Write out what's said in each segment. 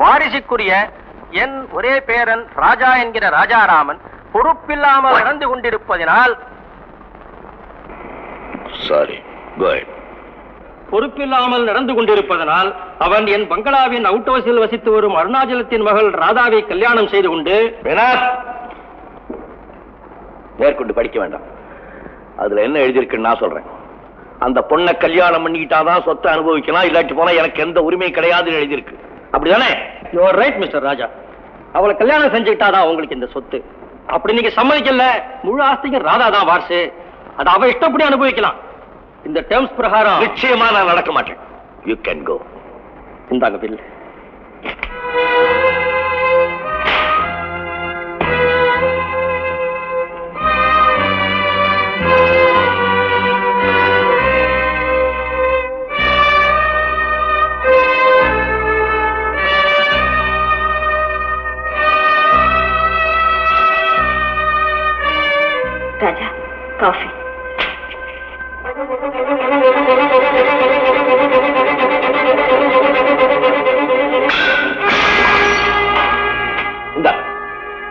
வாரிசுக்குரிய என் ஒரே பேரன் ராஜா என்கிற ராஜாராமன் பொறுப்பில்லாமல் நடந்து கொண்டிருப்பதினால் சாரி குட் பொறுப்பில்லாமல் நடந்து கொண்டிருப்பதனால் அவன் என் பங்களாவின் அவுட் ஹவுஸில் வசித்து வரும் அருணாச்சலத்தின் மகள் ராதாவை கல்யாணம் செய்து கொண்டு மேற்கொண்டு படிக்க வேண்டாம். அதுல என்ன எழுதியிருக்குன்னு நான் சொல்றேன். அந்த பொண்ணை கல்யாணம் பண்ணிக்கிட்டாதான் சொத்தை அனுபவிக்கலாம் இல்லாட்டி போனா எனக்கு எந்த உரிமையும் கிடையாதுன்னு எழுதியிருக்கு. அப்படிதானே? யுவர் ரைட் மிஸ்டர் ராஜா அவளை கல்யாணம் செஞ்சுக்கிட்டாதான் உங்களுக்கு இந்த சொத்து. அப்படி நீங்க சம்மதிக்கல. முழு ஆஸ்திக்கும் ராதா தான் வாரிசு. அது அவ இஷ்டப்படி அனுபவிக்கலாம். இந்த டேர்ம்ஸ் பிரகாரம் நிச்சயமா நான் நடக்க மாட்டேன். யூ கேன் கோ இந்தாங்க பில்.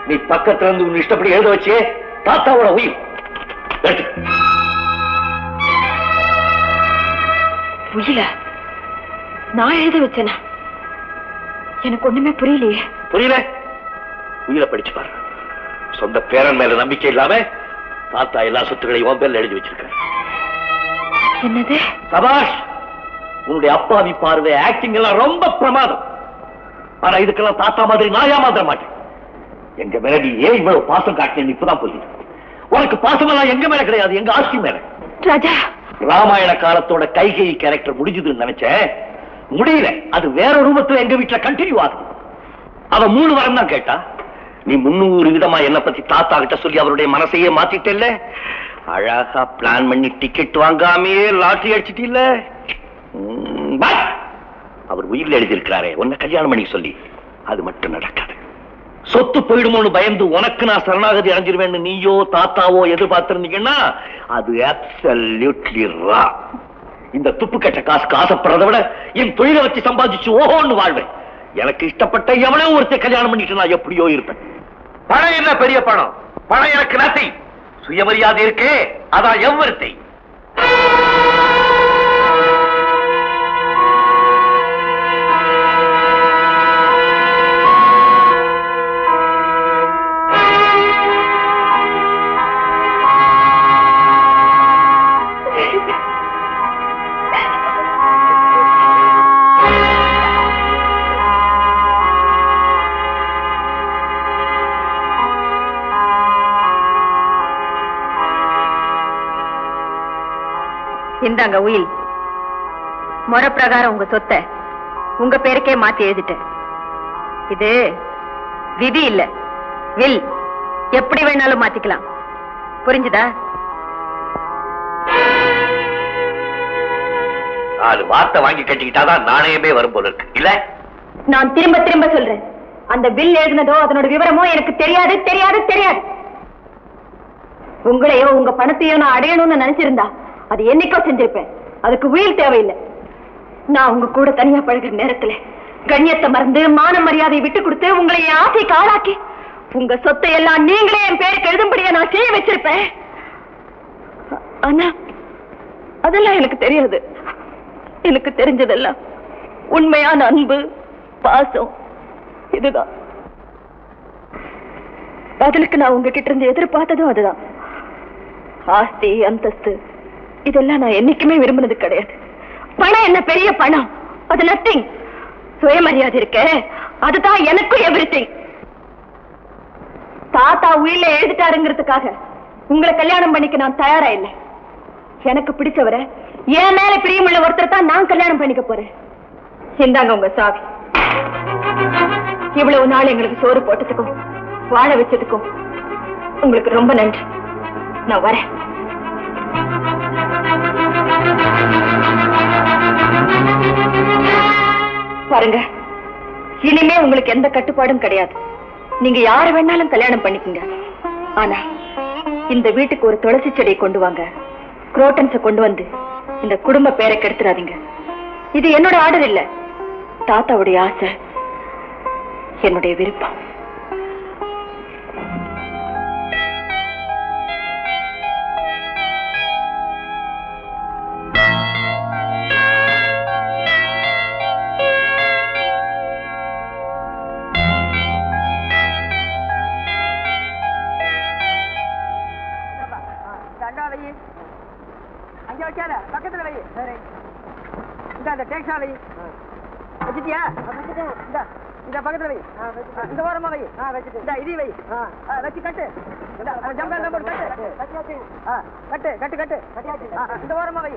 நீ பக்கத்துல இருந்து உன் இஷ்டப்படி எழுத வச்சே தாத்தாவோட உயிர். உயில நான் எழுத வச்சேனா எனக்கு ஒண்ணுமே புரியலையே. புரியல? உயிரை படிச்சு பாரு. சொந்த பேரன் மேல நம்பிக்கை இல்லாம தாத்தா எல்லா சொத்துக்களையும் உன் பேர்ல எழுதி வச்சிருக்க என்னது? சபாஷ் உன்னுடைய அப்பாவி பார்வை ஆக்டிங் எல்லாம் ரொம்ப பிரமாதம். ஆனா இதுக்கெல்லாம் தாத்தா மாதிரி நான் ஏமாத்த மாட்டேன். எங்க மேல நீ ஏன் இவ்வளவு பாசம் காட்டினேன்னு இப்பதான் புரியுது உனக்கு பாசமெல்லாம் எங்க மேல கிடையாது எங்க ஆஸ்தி மேல. ராஜா! ராமாயண காலத்தோட கைகை கேரக்டர் முடிஞ்சதுன்னு நினைச்சேன். முடியல அது வேற ரூபத்துல எங்க வீட்டுல கண்டினியூ ஆகுது. அவ மூணு வாரம் தான் கேட்டா நீ முன்னூறு விதமா என்ன பத்தி தாத்தா கிட்ட சொல்லி அவருடைய மனசையே மாத்திட்டல்ல? அழகா பிளான் பண்ணி டிக்கெட் வாங்காமே லாட்டரி அடிச்சிட்டில்ல? அவர் உயிரில் எழுதியிருக்கிறாரே உன்னை கல்யாணம் பண்ணி சொல்லி. அது மட்டும் நடக்காது. சொத்து போயிடுமோன்னு பயந்து உனக்கு நான் சரணாகதி அடைஞ்சிருவேன்னு நீயோ தாத்தாவோ எதிர்பார்த்திருந்தீங்கன்னா அது அப்சல்யூட்லி ரா இந்த துப்பு கட்ட காசு ஆசைப்படுறதை விட என் தொழிலை வச்சு சம்பாதிச்சு ஓஹோன்னு வாழ்வேன். எனக்கு இஷ்டப்பட்ட எவனோ ஒருத்தர் கல்யாணம் பண்ணிட்டு நான் எப்படியோ இருப்பேன். பணம் என்ன பெரிய பணம்? பணம் எனக்கு நத்தை சுயமரியாதை இருக்கே அதான் எவ்வருத்தை இந்தாங்க உயில். முறை பிரகாரம் உங்க சொத்தை உங்க பேருக்கே மாத்தி எழுதிட்டேன். இது விதி இல்ல. வில் எப்படி வேணாலும் மாத்திக்கலாம். புரிஞ்சுதா? நாலு வார்த்தை வாங்கி கட்டிக்கிட்டாதான் நாணயமே வரும் போல இருக்கு. இல்ல? நான் திரும்ப திரும்ப சொல்றேன். அந்த பில் எழுதினதோ அதனோட விவரமோ எனக்கு தெரியாது தெரியாது தெரியாது. உங்களையோ உங்க பணத்தையோ நான் அடையணும்னு நினைச்சிருந்தா அது என்னைக்கோ செஞ்சிருப்பேன். அதுக்கு உயிர் தேவையில்லை. நான் உங்க கூட தனியா பழகுற நேரத்துல கண்ணியத்தை மறந்து மான மரியாதையை விட்டு கொடுத்து உங்களை என் ஆசைக்கு ஆளாக்கி உங்க சொத்தை எல்லாம் நீங்களே என் பேருக்கு எழுதும்படியா நான் செய்ய வச்சிருப்பேன். ஆனா அதெல்லாம் எனக்கு தெரியாது. எனக்கு தெரிஞ்சதெல்லாம் உண்மையான அன்பு பாசம் இதுதான். பதிலுக்கு நான் உங்ககிட்ட இருந்து எதிர்பார்த்ததும் அதுதான். ஆஸ்தி அந்தஸ்து இதெல்லாம் நான் என்னைக்குமே விரும்பினது கிடையாது. பணம் என்ன பெரிய பணம்? அது நத்திங் சுயமரியாதை இருக்க. அதுதான் எனக்கும் எவ்ரி திங் தாத்தா உயிரில எழுதிட்டாருங்கிறதுக்காக உங்களை கல்யாணம் பண்ணிக்க நான் தயாரா இல்லை. எனக்கு பிடிச்சவரை என் மேல பிரியமுள்ள ஒருத்தர் தான் நான் கல்யாணம் பண்ணிக்க போறேன். இந்தாங்க உங்க சாவி. இவ்வளவு நாள் எங்களுக்கு சோறு போட்டதுக்கும் வாழ வச்சதுக்கும் உங்களுக்கு ரொம்ப நன்றி. நான் வரேன். பாருங்க. இனிமே உங்களுக்கு எந்த கட்டுப்பாடும் கிடையாது. நீங்க யார வேணாலும் கல்யாணம் பண்ணிக்கங்க. ஆனா இந்த வீட்டுக்கு ஒரு துளசி செடியை கொண்டு வாங்க. குரோட்டன்ஸ கொண்டு வந்து இந்த குடும்ப பேரை கெடுத்துடாதீங்க இது என்னோட ஆர்டர் இல்ல. தாத்தாவுடைய ஆசை என்னுடைய விருப்பம். வை வச்சிட்டியா? இந்த இந்த பக்கத்துல வை. இந்த ஓரமா வை. இந்த இது வை. வச்சு கட்டு. ஜம்பல் நம்பர் கட்டு. கட்டு கட்டு. இந்த ஓரமா வை.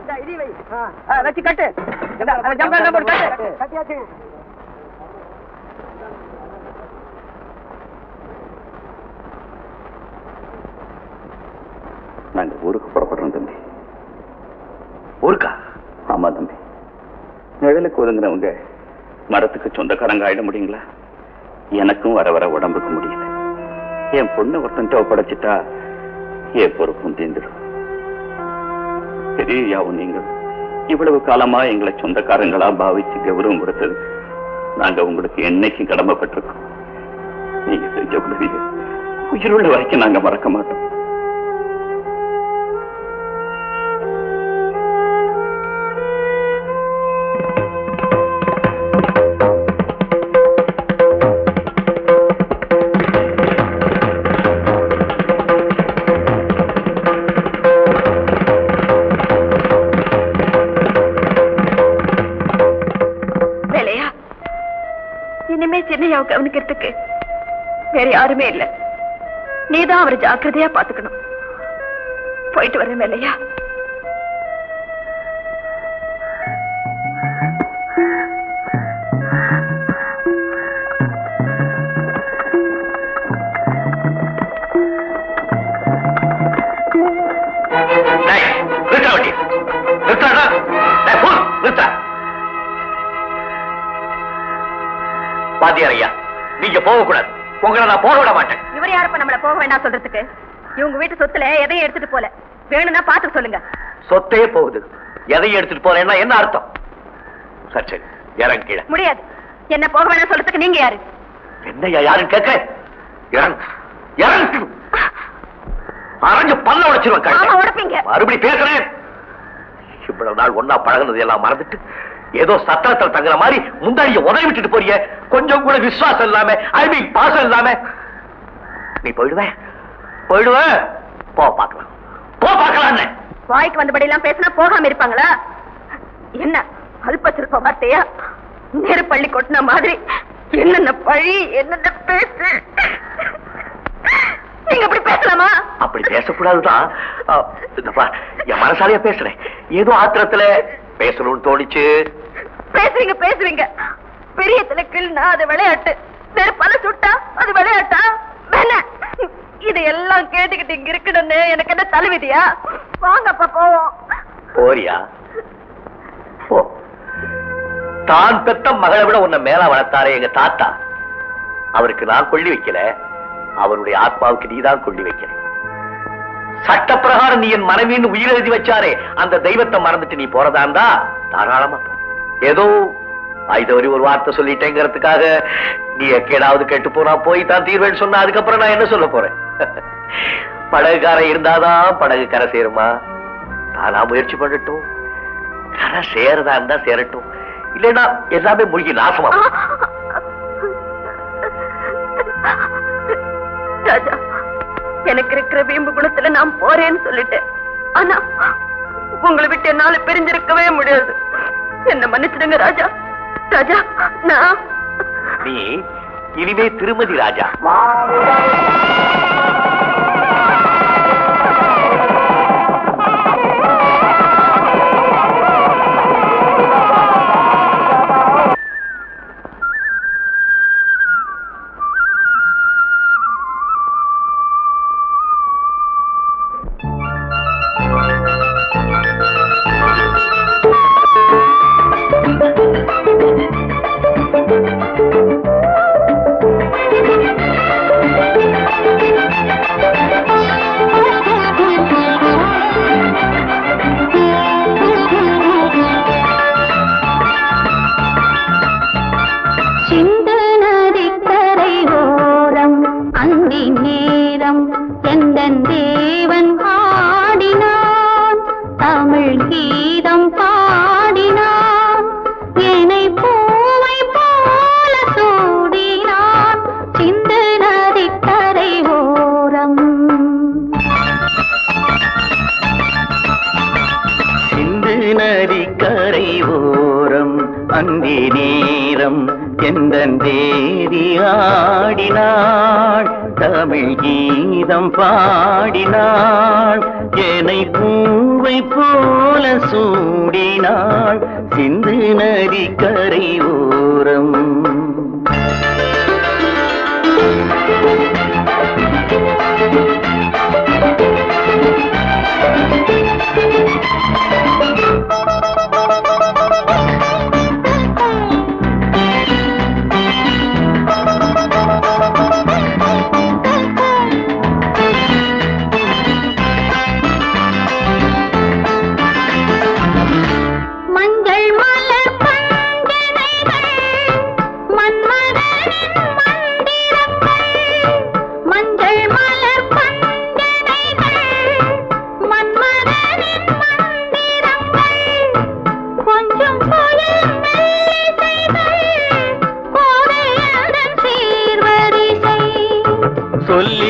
இந்த இது வை. ஆ, வச்சு கட்டு. ஜம்பல் நம்பர் கட்டு கட்டியாச்சு. நாங்க ஊருக்கு புறப்படுறோம் தம்பி. ஊருக்கா? ஆமா தம்பி. நிழலுக்கு ஒதுங்குறவங்க மரத்துக்கு சொந்தக்காரங்க ஆயிட முடியுங்களா? எனக்கும் வர வர உடம்புக்கு முடியல. என் பொண்ணு ஒருத்தன்ட்ட ஒப்படைச்சிட்டா என் பொறுப்பும் தீந்துடும் பெரியாவும் நீங்க இவ்வளவு காலமா எங்களை சொந்தக்காரங்களா பாவிச்சு கௌரவம் கொடுத்தது. நாங்க உங்களுக்கு என்னைக்கும் கடமைப்பட்டிருக்கோம். நீங்க செஞ்ச உதவியை உயிருள்ள வரைக்கும் நாங்க மறக்க மாட்டோம். இனிமே கவனிக்கிறதுக்கு வேற யாருமே இல்ல. நீதான் அவரை ஜாக்கிரதையா பாத்துக்கணும். போயிட்டு வரேன் இல்லையா நீங்க போக கூடாது உங்களை நான் போக விட மாட்டேன். இவர் யாருப்ப நம்மள போக வேண்டாம் சொல்றதுக்கு? இவங்க வீட்டு சொத்துல எதையும் எடுத்துட்டு போல. வேணும்னா பாத்து சொல்லுங்க. சொத்தே போகுது. எதையும் எடுத்துட்டு போறேன்னா என்ன அர்த்தம்? சரி சரி. இறங்க கீழே. முடியாது. என்ன போக வேணாம் சொல்றதுக்கு நீங்க யாரு? என்னய்யா யாருன்னு கேட்க? இறங்கு. இறங்கு. அரைஞ்சு பல்ல உடைச்சிருவேன். உடப்பீங்க. மறுபடி பேசுறேன். இவ்வளவு நாள் ஒன்னா பழகுனது எல்லாம் மறந்துட்டு ஏதோ சத்திரத்தில் தங்குற மாதிரி முந்தாடிய உதவி விட்டுட்டு போறிய. கொஞ்சம் கூட விசுவாசம் இல்லாம ஐ மீன் பாசம் இல்லாம. நீ போயிடுவ. போயிடுவ. போ பார்க்கலாம். போ பார்க்கலாம் வாய்க்கு வந்தபடி எல்லாம் பேசினா போகாம இருப்பாங்களா? என்ன அல்ப சிற்ப வார்த்தையா? நெருப்பள்ளி கொட்டின மாதிரி. என்னென்ன பழி என்னென்ன பேசு? நீங்க அப்படி பேசலாமா? அப்படி பேசக்கூடாதுதான் என் மனசாலையா பேசுறேன். ஏதோ ஆத்திரத்துல பேசணும்னு தோணிச்சு. பேசுறீங்க பேசுறீங்க. பெரிய கிள்னா அது விளையாட்டு. நெருப்பால சுட்டா அது விளையாட்டா? வேணா. இதையெல்லாம் கேட்டுக்கிட்டு இங்க இருக்கணும்னு எனக்கு என்ன தலைவிதியா? வாங்கப்பா போவோம். போறியா? போ. தான் பெத்த மகளை விட உன்னை மேல வளர்த்தாரே எங்க தாத்தா. அவருக்கு நான் கொள்ளி வைக்கல. அவருடைய ஆத்மாவுக்கு நீதான் கொள்ளி வைக்கிற சட்டப்பிரகாரம் நீ என் மனைவின்னு உயிர் எழுதி வச்சாரே அந்த தெய்வத்தை மறந்துட்டு நீ போறதா இருந்தா தாராளமா போ. ஏதோ ஐதவரி ஒரு வார்த்தை சொல்லிட்டேங்கிறதுக்காக நீ எக்கேடாவது கெட்டு போனா போய் தான் தீர்வேன்னு சொன்னா அதுக்கப்புறம் நான் என்ன சொல்ல போறேன்? படகுக்காரன் இருந்தாதான் படகு கரை சேருமா? நானா முயற்சி பண்ணட்டும். கரை சேரதா இருந்தா சேரட்டும். இல்லைன்னா எல்லாமே மூழ்கி நாசமா ராஜா எனக்கு இருக்கிற வீம்பு குணத்துல நான் போறேன்னு சொல்லிட்டேன். ஆனா உங்களை விட்டு என்னால பிரிஞ்சிருக்கவே முடியாது. என்ன மன்னிச்சிடுங்க ராஜா. ராஜா நான் நீ இனிமே திருமதி ராஜா. சிந்து கரை ஓரம் அந்தி நேரம் எந்த தேதி ஆடினாள்? தமிழ் கீதம் பாடினாள் என்னை பூவை போல சூடினாள். சிந்து நதி கரை ஓரம்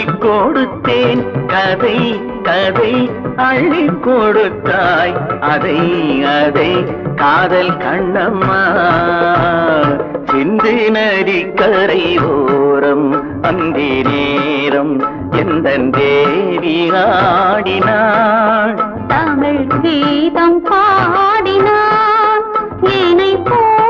கொடுத்தேன் கதை கதை அள்ளி கொடுத்தாய் அதை அதை காதல் கண்ணம்மா. சிந்து நதி கரை ஓரம் அந்தி நேரம். எந்த தேவி ஆடினாள்? தமிழ் கீதம் பாடினான் என்னை பூவை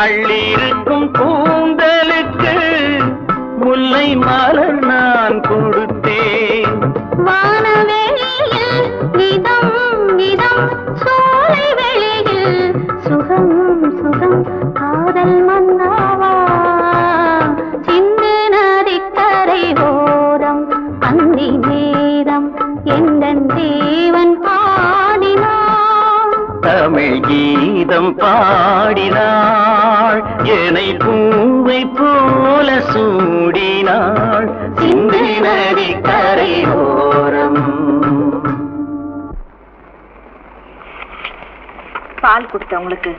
கள்ளிருக்கும் கூந்தலுக்கு முல்லை மலர் நான் கொடுத்தேன். வானவெளியில் இதம் இதம் சோலை வெளியில் சுகம் சுகம் காதல் மன்னாவா? சிந்து நதிக்கரை ஓரம் அந்தி நேரம் தேவன் பாடினான் தமிழ் கீதம் பாடினாள். என்னை பூவை போல சூடினாள். சிந்து நதி கரை ஓரம். பால் கொடுத்தவங்களுக்கு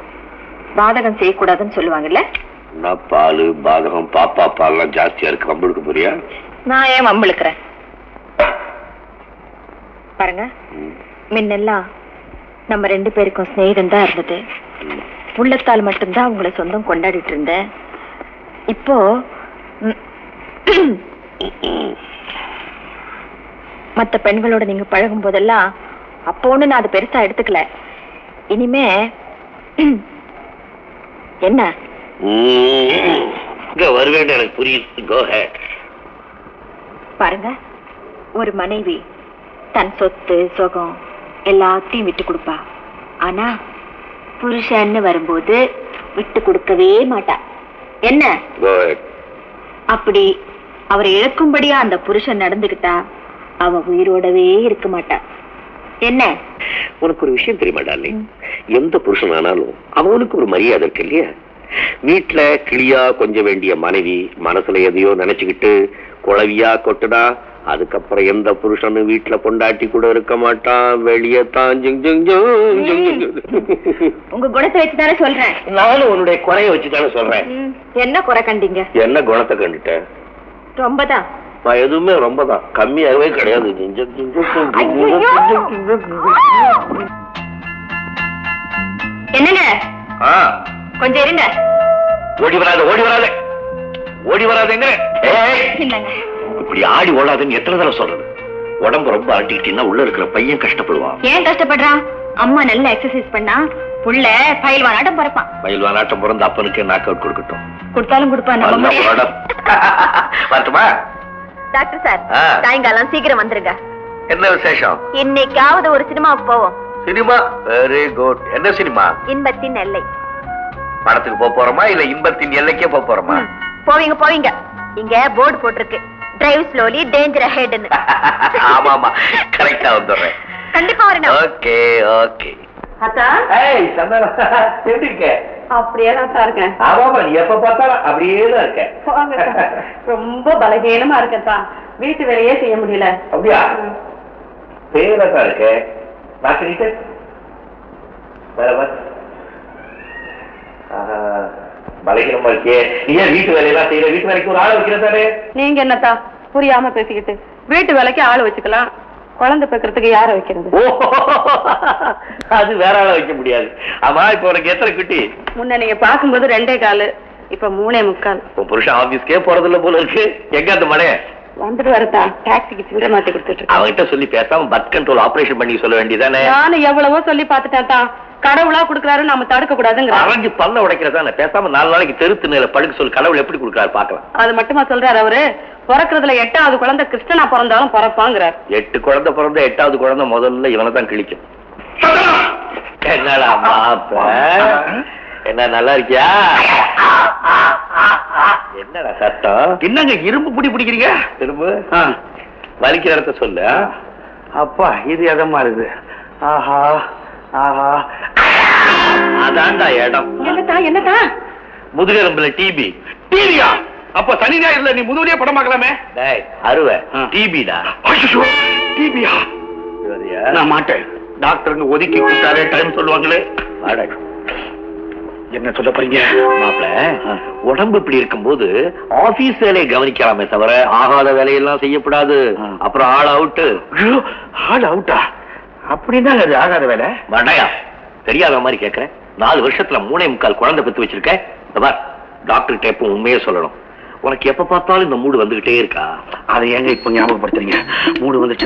பாதகம் செய்யக்கூடாதுன்னு சொல்லுவாங்கல்ல? நான் பால் பாதகம் பாப்பா பால்லாம் ஜாஸ்தியா இருக்கு கம்பளுக்கு புரியா நான் ஏன் வம்பிழுக்கிறேன் பாருங்க முன்னெல்லாம் நம்ம ரெண்டு பேருக்கும் சிநேகிதம் தான் இருந்தது. உள்ளத்தால் மட்டும்தான் உங்களை சொந்தம் கொண்டாடிட்டு இருந்தேன். இப்போ ம், மத்த பெண்களோட நீங்க பழகும் போதெல்லாம் அப்போன்னு நான் அதை பெருசா எடுத்துக்கல. இனிமே என்ன? வருவேன் எனக்கு புரியுது. பாருங்க ஒரு மனைவி தன் சொத்து சுகம் எல்லாத்தையும் விட்டு கொடுப்பா. ஆனா புருஷன்னு வரும்போது விட்டு கொடுக்கவே மாட்டா. என்ன? அப்படி அவரை இழக்கும்படியா அந்த புருஷன் நடந்துகிட்டா அவ உயிரோடவே இருக்க மாட்டா. என்ன? உனக்கு ஒரு விஷயம் தெரியுமா டார்லிங் எந்த புருஷன் ஆனாலும் அவனுக்கு ஒரு மரியாதை இருக்கு இல்லையா? வீட்டுல கிளியா கொஞ்ச வேண்டிய மனைவி மனசுல எதையோ நினைச்சுக்கிட்டு குழவியா கொட்டுடா அதுக்கப்புறம் எந்த புருஷனும் வீட்டுல கொண்டாட்டி கூட இருக்க மாட்டான் வெளியே தான் உங்க குணத்தை வச்சுதானே சொல்றேன் நானும் உன்னுடைய குறைய வச்சுதானே சொல்றேன் என்ன குறை கண்டீங்க என்ன குணத்தை கண்டுட்டேன் ரொம்பதான் எதுவுமே ரொம்பதான் கம்மியாகவே கிடையாது என்னங்க கொஞ்சம் இருங்க ஓடி வராது ஓடி வராது ஓடி வராதேங்க. இப்படி ஆடி ஓடாதுன்னு எத்தனை தடவை சொல்றது? உடம்பு ரொம்ப ஆட்டிக்கிட்டீங்கன்னா உள்ள இருக்கிற பையன் கஷ்டப்படுவான். ஏன் கஷ்டப்படுறா அம்மா நல்ல எக்ஸசைஸ் பண்ணா புள்ள பயில் வாராட்டம் பிறப்பான். மயில் நாட்டம் பிறந்த அப்பனுக்கு நாக் அவுட் கொடுக்கட்டும். கொடுத்தாலும் கொடுப்பா நம்ம நல்லா முடியாது. போராடம். வரட்டுமா? Doctor sir. சாயங்காலம் சீக்கிரம் வந்துருங்க. என்ன விசேஷம்? இன்னைக்காவது ஒரு சினிமாவுக்கு போவோம். சினிமா? வெரி குட் என்ன சினிமா? இன்பத்தின் எல்லை. படத்துக்கு போக போறோமா? இல்ல இன்பத்தின் எல்லைக்கே போக போறோமா? போவீங்க போவீங்க. இங்க போர்டு போட்டிருக்கு. டிரைவ் ஸ்லோலி டேஞ்சர் அஹெட்னு ஆமா ஆமா கரெக்டா வந்துடுறேன். கண்டிப்பா வரணும். Okay okay. அத்தா? ஏய் சந்தானா எப்படி இருக்க? அப்படியே தான் இருக்கேன். ஆமாமா நீ எப்ப பார்த்தாலும் அப்படியே தான் இருக்க. ரொம்ப பலகீனமா இருக்கத்தா வீட்டு வேலையே செய்ய முடியல. அப்படியா? பேர தான் இருக்க? பரவாயில்ல பலகீனமா இருக்கே நீ ஏன் வீட்டு வேலையெல்லாம் செய்யற வீட்டு வேலைக்கு ஒரு ஆள் வைக்கிறதானே நீங்க என்னத்தா புரியாம பேசிக்கிட்டு. வீட்டு வேலைக்கு ஆள் வச்சுக்கலாம். குழந்தை பெக்கிறதுக்கு யார வைக்கிறது? அது வேற ஆள வைக்க முடியாது. ஆமா இப்ப உனக்கு எத்தனை குட்டி? முன்ன நீங்க பாக்கும்போது ரெண்டே காலு இப்ப மூணே முக்கால். புருஷன் ஆபீஸ்க்கே போறதில்ல போல இருக்கு. எங்க அந்த மனை? வந்துட்டு வரத்தா டாக்ஸிக்கு சில்லறை மாத்தி கொடுத்துட்டு அவன்கிட்ட சொல்லி பேசாம பத் கண்ட்ரோல் ஆபரேஷன் பண்ணி சொல்ல வேண்டியதானே நானும் எவ்வளவோ சொல்லி பார்த்துட்டேன் தான் கடவுளா கொடுக்கறாரு நாம தடுக்க கூடாதுங்கிற அரைஞ்சு பல்ல உடைக்கிறதானே பேசாம நாலு நாளைக்கு தெருத்து நேர படுக்க சொல்லி கடவுள் எப்படி கொடுக்காரு பாக்கலாம் அது மட்டுமா சொல்றாரு அவரு? பிறக்கிறதுல எட்டாவது குழந்தை கிருஷ்ணனா பிறந்தாலும் பிறப்பாங்கிறார். எட்டு குழந்தை பிறந்த எட்டாவது குழந்தை முதல்ல இவனை தான் கிழிக்கும். என்னடா மாப்ப என்ன நல்லா இருக்கியா? என்னடா சத்தம்? என்னங்க இரும்பு பிடி பிடிக்கிறீங்க? இரும்பு? வலிக்கிற இடத்த சொல்லு. அப்பா இது எதமா இருக்குது ஆஹா. ஆஹா. அதான்டா இடம். என்னத்தா என்னத்தா? முதுகெலும்புல டிபி டிவியா அப்ப சனி ஞாயிறுல நீ முதுவலியே படம் பார்க்கலாமே? டேய் அருவை. டிபிடா ஐயோ டிவியா நான் மாட்டேன். டாக்டருங்க ஒதுக்கி கொடுத்தாரே டைம் சொல்லுவாங்களே. என்ன சொல்ல போறீங்க? மாப்ள உடம்பு இப்படி இருக்கும்போது ஆபீஸ் வேலையை கவனிக்கலாமே தவிர ஆகாத வேலையெல்லாம் செய்யக்கூடாது. ஆ. அப்புறம் ஆள் அவுட்டு. ஆள் அவுட்டா? அப்படின்னா அது ஆகாத வேலை. வடையா தெரியாத மாதிரி கேக்குறேன். நாலு வருஷத்துல மூணே முக்கால் குழந்தை பெத்து வச்சிருக்கேன். டாக்டர் எப்ப உண்மையே சொல்லணும். உனக்கு எப்ப பார்த்தாலும் இந்த மூடு வந்துகிட்டே இருக்கா? அதை ஏங்க இப்ப ஞாபகப்படுத்துறீங்க? மூடு வந்துச்சு?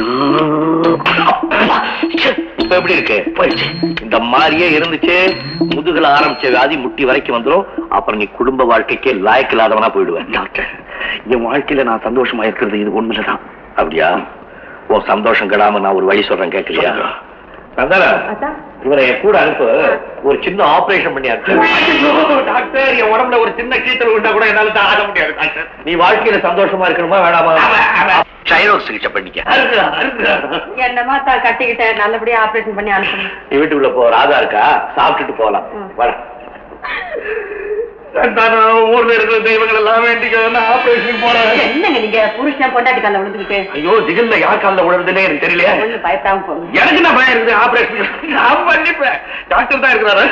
இப்ப எப்படி இருக்கு? போயிடுச்சு. இந்த மாதிரியே இருந்துச்சு. முதுகுல ஆரம்பிச்ச வியாதி முட்டி வரைக்கும் வந்துரும். அப்புறம் நீ குடும்ப வாழ்க்கைக்கே லாயக்கு இல்லாதவனா போயிடுவேன். டாக்டர் என் வாழ்க்கையில நான் சந்தோஷமா இருக்கிறது இது உண்மையிலதான். அப்படியா? உன் சந்தோஷம் கெடாம நான் ஒரு வழி சொல்றேன் கேட்கலையா? இவரை கூட அனுப்பு. ஒரு சின்ன ஆபரேஷன் பண்ணி டாக்டர். என் உடம்புல ஒரு சின்ன கீத்தல் உண்டா கூட என்னால தாங்க முடியாது டாக்டர். நீ வாழ்க்கையில சந்தோஷமா இருக்கணுமா வேணாமா? சைனோஸ் சிகிச்சை பண்ணிக்க. என்னமா தா கட்டிக்கிட்டேன் நல்லபடியா ஆபரேஷன் பண்ணி அனுப்பணும் நீ வீட்டுக்குள்ள போ ராதா இருக்கா? சாப்பிட்டுட்டு போகலாம் வர. ஊர்ல இருக்கிற தெய்வங்கள் எல்லாம் வேண்டிக்க ஆபரேஷன் போறேன். என்னங்க நீங்க? புருஷன் பொண்டாட்டி கால விழுந்துக்கிட்டு ஐயோ திகில்ல யார் காலில் விழுறதுன்னே எனக்கு தெரியலையே. ஒண்ணு பயப்படாம போங்க. எனக்கு என்ன பயம் இருக்குது? ஆபரேஷன் நான் பண்ணிப்பேன் டாக்டர் தான் இருக்கிறாரு.